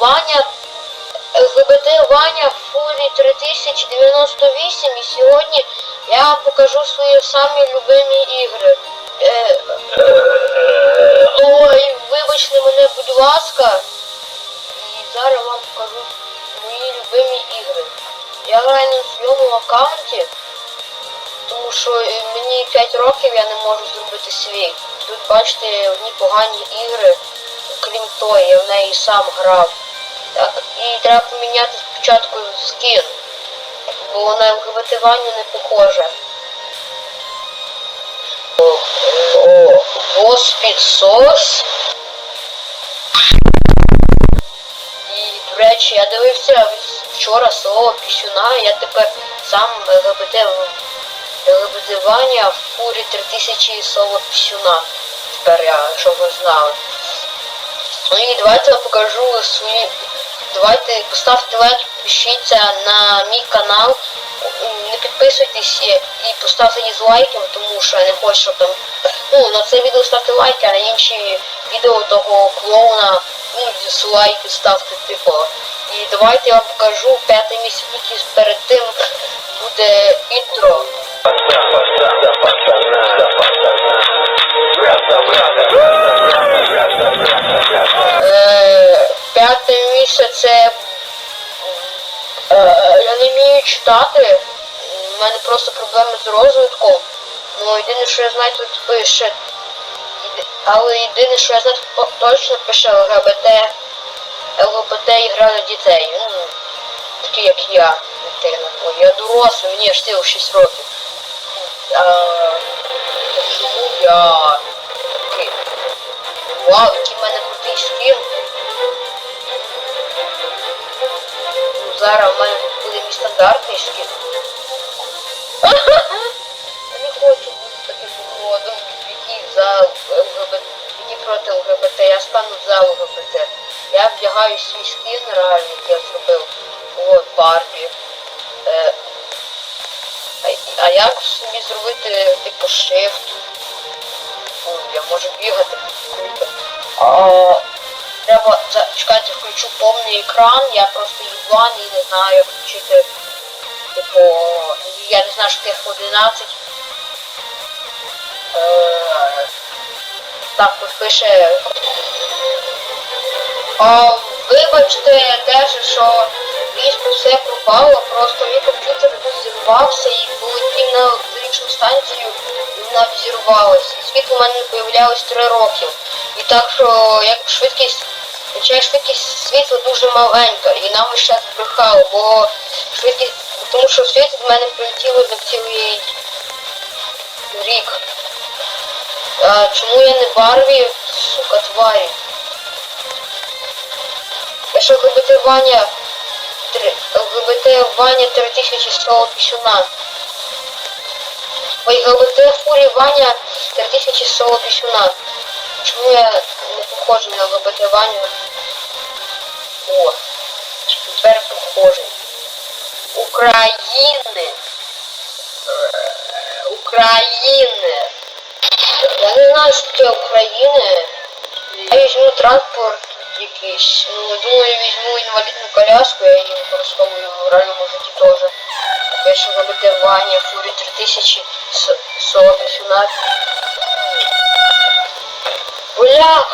Ваня ЛГБТ Ваня Фурі 3098 і сьогодні я вам покажу свої самі любимі ігри. Е, ой, вибачте мене, будь ласка. І зараз вам покажу мої любимі ігри. Я граю на своєму аккаунті, тому що е, мені 5 років я не можу зробити свій. Тут бачите одні погані ігри, крім того, я в неї сам грав. Так, і треба поміняти спочатку скін, бо на ЛГБТ Ваню не похоже. Бос підсос. І, до речі, я дивився вчора слово пісюна, я тепер сам ЛГБТ ЛГБТ Ваня в фурі 3000 слово пісюна. Тепер я, щоб ви знали. Ну і давайте я покажу свої. Давайте поставте лайк, підпишіться на мій канал. Не підписуйтесь і поставте дізлайки, тому що я не хочу, щоб там. Ну, на це відео ставте лайки, а на інші відео того клоуна, ну, дизлайки ставте, типу. І давайте я вам покажу п'ятий місяць, тільки перед тим буде інтро. Е, П'яте місце це е, я не вмію читати. У мене просто проблеми з розвитком. Ну єдине, що я знаю, тут пише. Але єдине, що я знаю, тут точно пише ЛГБТ. ЛГБТ і гра для дітей. Ну, такі як я, дитина. Ой, я дорослий, мені аж всього 6 років. А, чому я такий? Вау, який в мене крутий скін. Зараз в мене тут буде мій стандартний. Я не хочу бути таким уродом, який за ЛГБТ, який проти ЛГБТ. Я стану за ЛГБТ. Я вдягаю свій скін реальний, який я зробив у Барбі. Е, а, а як собі зробити типу shift? Я можу бігати. А, треба чекайте, включу повний екран, я просто їблан і не знаю, як включити. Типу, я не знаю, що тих 11. Е, так, тут пише. А, вибачте, теж, що місто все пропало, просто мій комп'ютер зірвався і полетів на електричну станцію, і вона взірвалась. І світло в мене не появлялось 3 роки. І так що як швидкість, хоча швидкість світла дуже маленька, і нам ще збрехало, бо швидкість, тому що світло в мене прилетіло за цілий рік. А, чому я не Барві, сука, тварі? Я що ЛГБТ Ваня три- ЛГБТ Ваня 3100 пісюна. Ой, ЛГБТ Фурі Ваня 3100 пісюна. Чому я не похожий на ЛГБТ Ваню? О, тепер похожий. України. України. Я не знаю, що таке України. Я візьму транспорт якийсь. Ну, думаю, візьму інвалідну коляску, я її використовую в реальному житті теж. Більше робити Ваня, Фурі 3000, 118. Бля!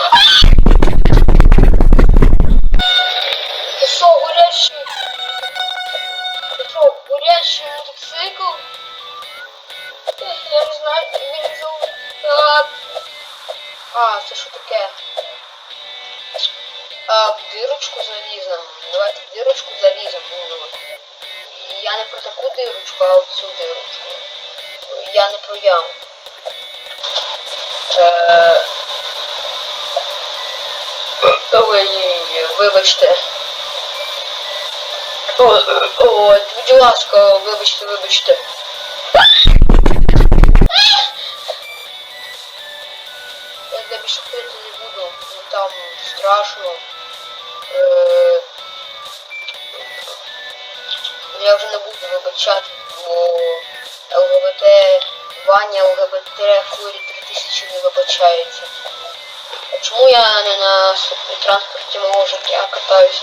Таке? А, в дирочку залізем. Давайте в дирочку залізем. Ну, Я не про таку дирочку, а от цю дирочку. Я не про яму. Е... Ой, вибачте. О, о, будь ласка, вибачте, вибачте. Страшно. Е, я вже не буду вибачати, бо ЛГБТ Ваня ЛГБТ Фурі 3000 не вибачається. чому я не на транспорті мого життя катаюсь?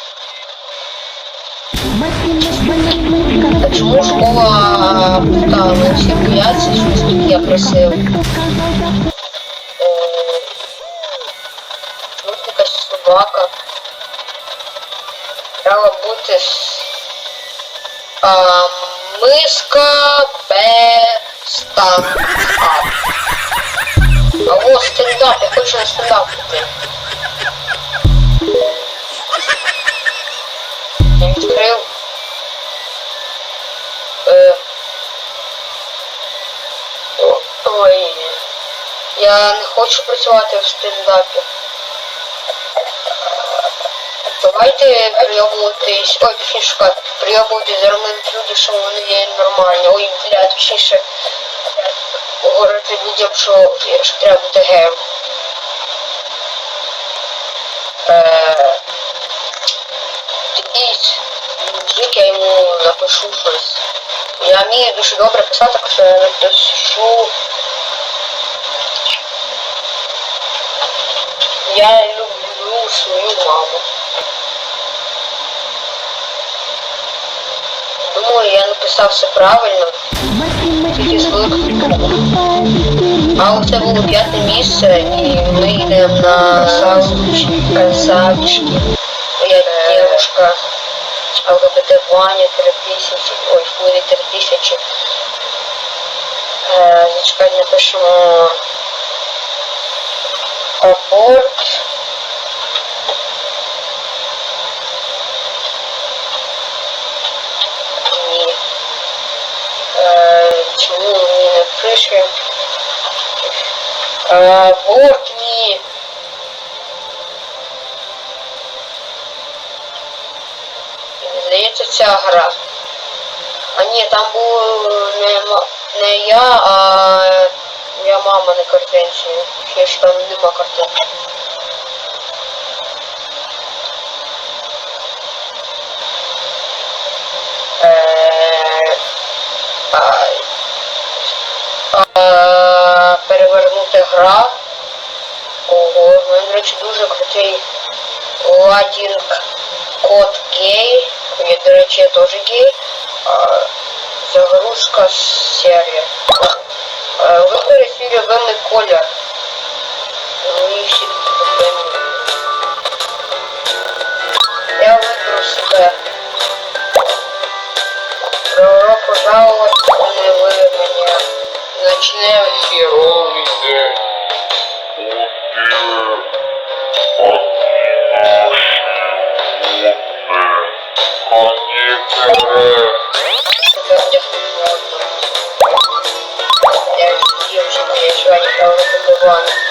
А чому школа поставила на циркуляції, що я просив? собака? Треба бути с... а, миска без там. Алло, стендап, я хочу на стендап піти. Я відкрив. Е... о, Ой. Я не хочу працювати в стендапі. Давайте прийобуватись. Ой, точніше шукати. Прийобувати зарминуть люди, що вони є нормальні. Ой, бля, точніше. Говорити людям, що, що треба бути геєм. Е, Якийсь я йому напишу щось. Я вмію дуже добре писати, так що я напишу. Я люблю свою маму. Думаю, я написав все правильно. Тільки з великих букв. А оце було п'яте місце, і ми йдемо на Савчики. Савчики. Я девушка. ЛГБТ Ваня 3000. Ой, Фурі 3000. Е, зачекай, напишемо аборт. Ні. Е, не пише? Е, Здається, ця гра. А ні, там був не, не я, а моя мама на картинці. Ще ж там нема картинки. Е, а, перевернути гра. Ого, в до речі, дуже крутий ладінг код гей. Я, до речі, я теж гей. Загрузка серія. А, вибери свій любимий колір. Ну і всі любимі. Я виберу себе. Добро пожаловать не вы меня. Начнем Херовий день. Я я еще не кого побывала.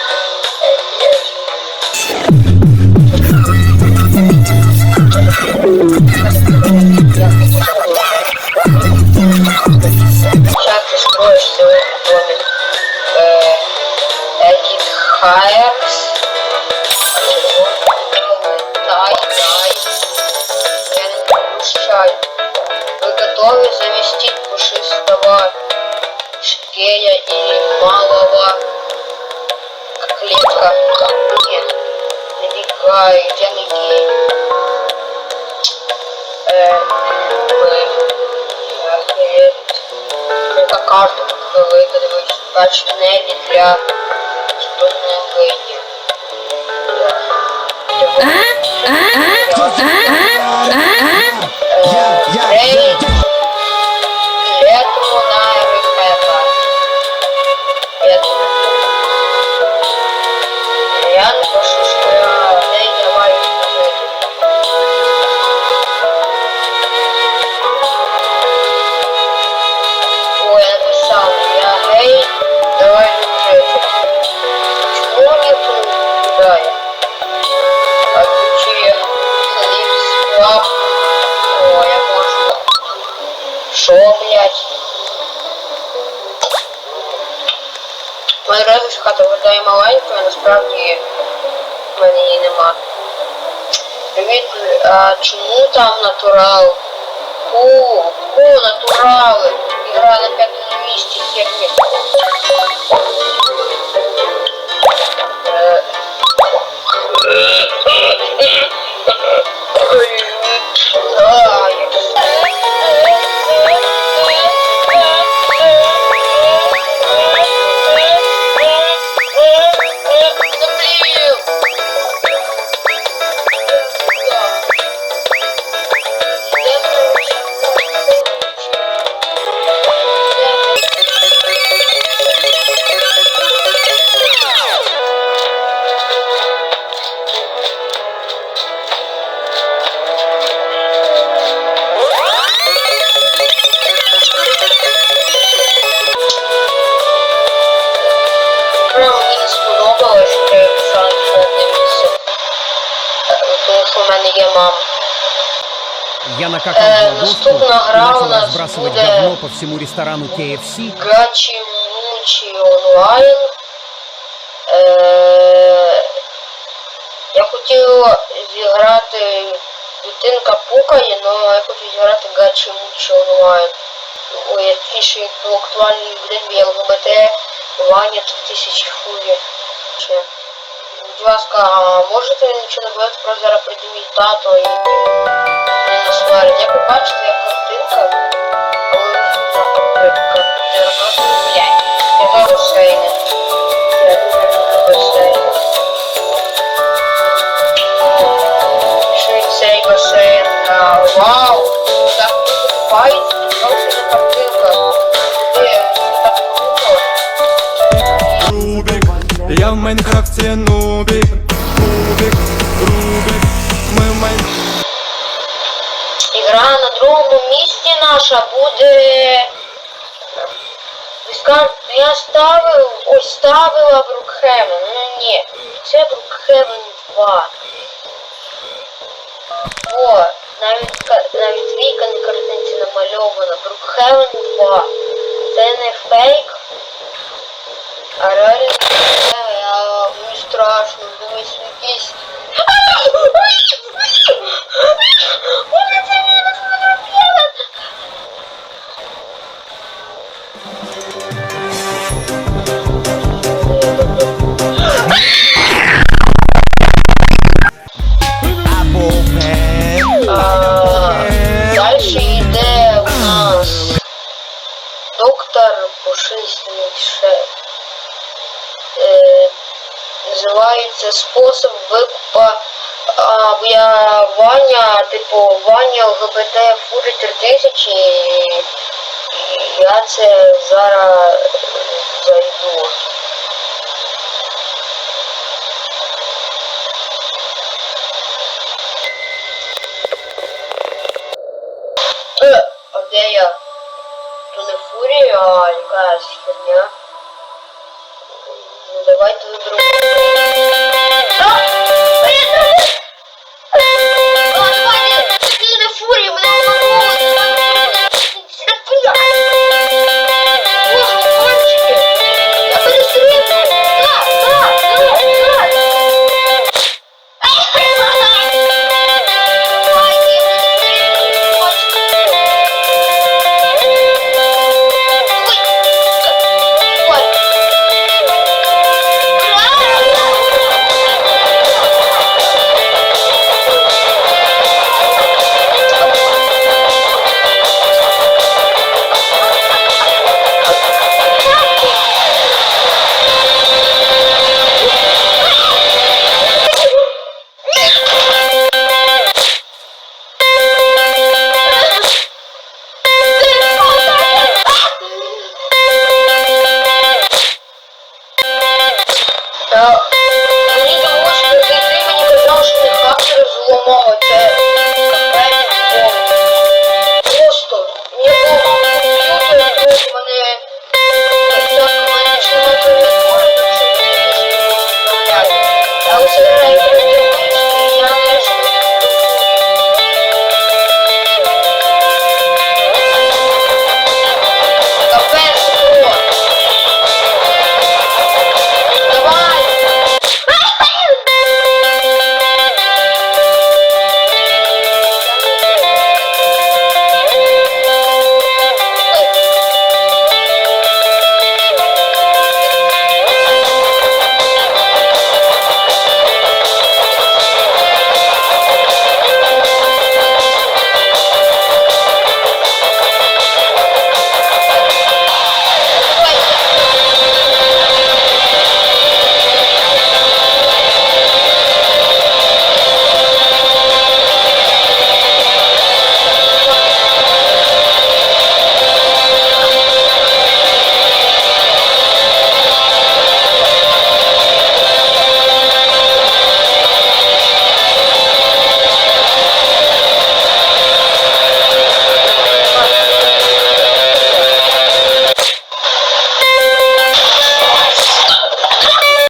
Яка карта тут викидують качневі для А? А? летому хата виглядає маленькою, насправді в мене її нема. Привіт, а чому там натурал? О, о, натурали! Ігра на п'ятому місці херня. Е, Я накакал Э, в наступна гра у начал нас разбрасывать говно по всему ресторану KFC. Гачі Мучі онлайн. Е, я хотів зіграти дитинка пукає, але я хочу зіграти Гачі Мучі онлайн. Ой, ще був актуальний день є ЛГБТ Ваня 3000 фурі. Ще. Будь ласка, а можете нічого не бояти, просто зараз мій тато і Я дуже люблю басейни. Ще й цей басейн. А, вау! Так покупається, просто не картинка. Де? Так круто. Рубик, я в Майнкрафте Ігра на другому місці наша буде. Ви я ставив, ось ставила Брукхевен. Ну ні, це Брукхевен 2. О, навіть, навіть віка на картинці намальована. Брукхевен 2. Це не фейк. А реально це, а, мені страшно, дивись якийсь. Ваня, типу, Ваня ЛГБТ Фури 3000 і я це зараз зайду.